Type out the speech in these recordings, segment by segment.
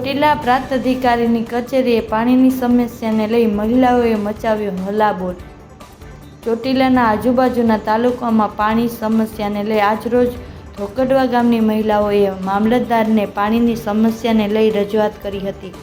ચોટીલા પ્રાંત અધિકારીની કચેરીએ પાણીની સમસ્યાને લઈ મહિલાઓએ મચાવ્યો હલાબોલ ચોટીલાના આજુબાજુના તાલુકામાં પાણી સમસ્યાને લઈ આજરોજ ધોકડવા ગામની મહિલાઓએ મામલતદારને પાણીની સમસ્યાને લઈ રજૂઆત કરી હતી.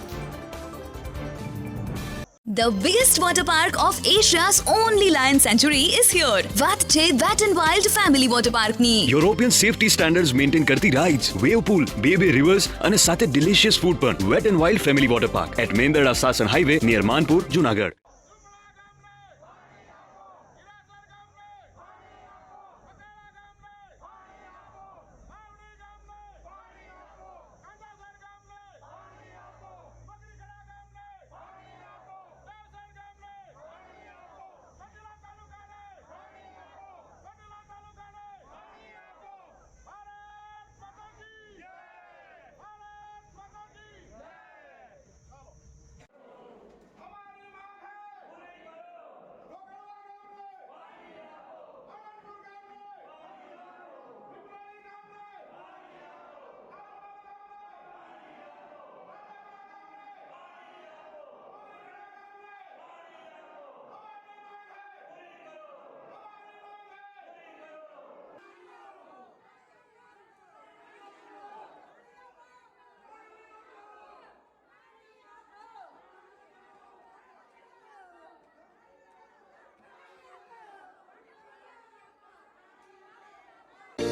The biggest water park of Asia's only lion sanctuary is here. વાત છે Wet n Wild Family Water Park ની. યુરોપિયન સેફટી સ્ટાન્ડર્ડ્સ મેન્ટેન કરતી રાઇડ્સ વેવ પૂલ બે બે રિવર્સ અને સાથે ડિલિશિયસ ફૂડ પણ Wet and Wild Family Water Park at Mendarda Sasan highway near Manpur Junagadh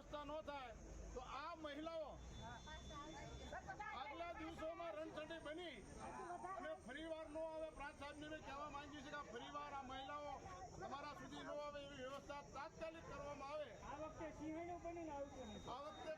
વ્યવસ્થા ન થાય તો આ મહિલાઓ આગલા દિવસોમાં રણચંડી બની અને ફરીવાર નો આવે. પ્રાંત સાહેબને મેં કહેવા માંગ્યું છે કે ફરીવાર આ મહિલાઓ તમારા સુધી ન આવે એવી વ્યવસ્થા તાત્કાલિક કરવામાં આવે. આ વખતે આ વખતે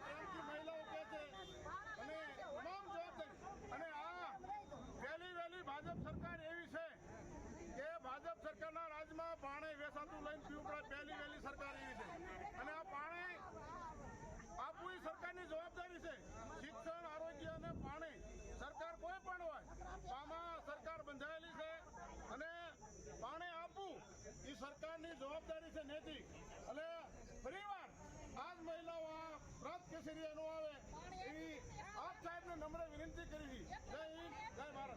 થાય છે નેતી એટલે ફરીવાર આ જ મહિલાઓ આ વ્રત કેસરી એનું આવે એવી આપ સાહેબને નમ્ર વિનંતી કરી જય હિન્દ, જય ભારત.